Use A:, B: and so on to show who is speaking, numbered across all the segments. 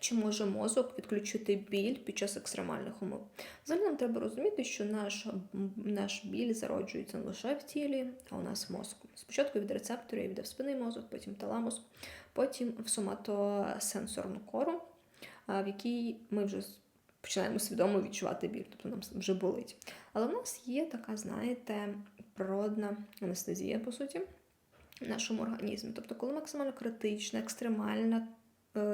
A: Чи може мозок відключити біль під час екстремальних умов? Взагалі нам треба розуміти, що наш, наш біль зароджується не лише в тілі, а у нас мозку. Спочатку від рецепторів йде в спинний мозок, потім таламус, потім в соматосенсорну кору, в якій ми вже починаємо свідомо відчувати біль, тобто нам вже болить. Але в нас є така, знаєте, природна анестезія, по суті, в нашому організмі. Тобто, коли максимально критична, екстремальна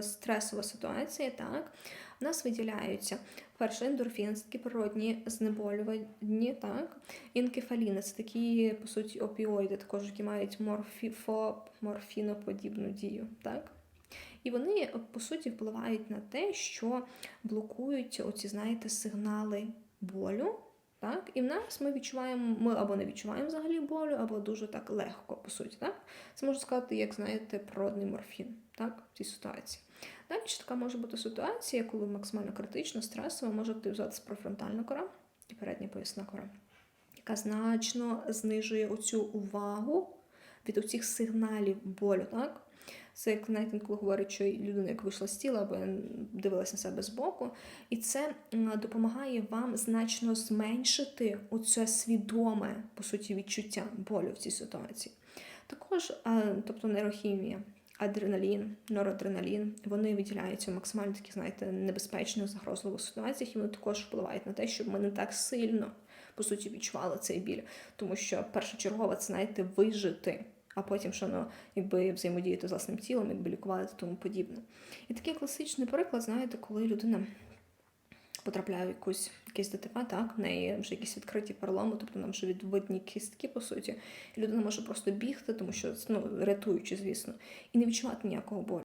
A: стресова ситуація, так, в нас виділяються перше ендорфін, такі природні знеболювані, так, інкефаліни, це такі, по суті, опіоїди, також, які мають морфіноподібну дію, так. І вони, по суті, впливають на те, що блокують оці, знаєте, сигнали болю. Так? І в нас ми відчуваємо, ми або не відчуваємо взагалі болю, або дуже так легко, по суті. Так? Це можна сказати, як знаєте, природний морфін так? в цій ситуації. Далі така може бути ситуація, коли максимально критично, стресово може активізуватися профронтальна кора і передня поясна кора, яка значно знижує оцю увагу від оцих сигналів болю. Так? Це як знаєте, коли говорить, що людина як вийшла з тіла або дивилась на себе збоку, і це допомагає вам значно зменшити оце свідоме по суті відчуття болю в цій ситуації. Також, тобто нейрохімія, адреналін, норадреналін, вони виділяються в максимально таких, знаєте, небезпечних, загрозливих ситуаціях, і вони також впливають на те, щоб ми не так сильно по суті відчували цей біль. Тому що першочергово це знаєте вижити а потім що воно якби взаємодіяти з власним тілом, якби лікувати і тому подібне. І такий класичний приклад, знаєте, коли людина потрапляє в якусь якесь ДТП, так, в неї вже якісь відкриті переломи, тобто нам вже відвидні кістки, по суті, і людина може просто бігти, тому що ну, рятуючи, звісно, і не відчувати ніякого болю.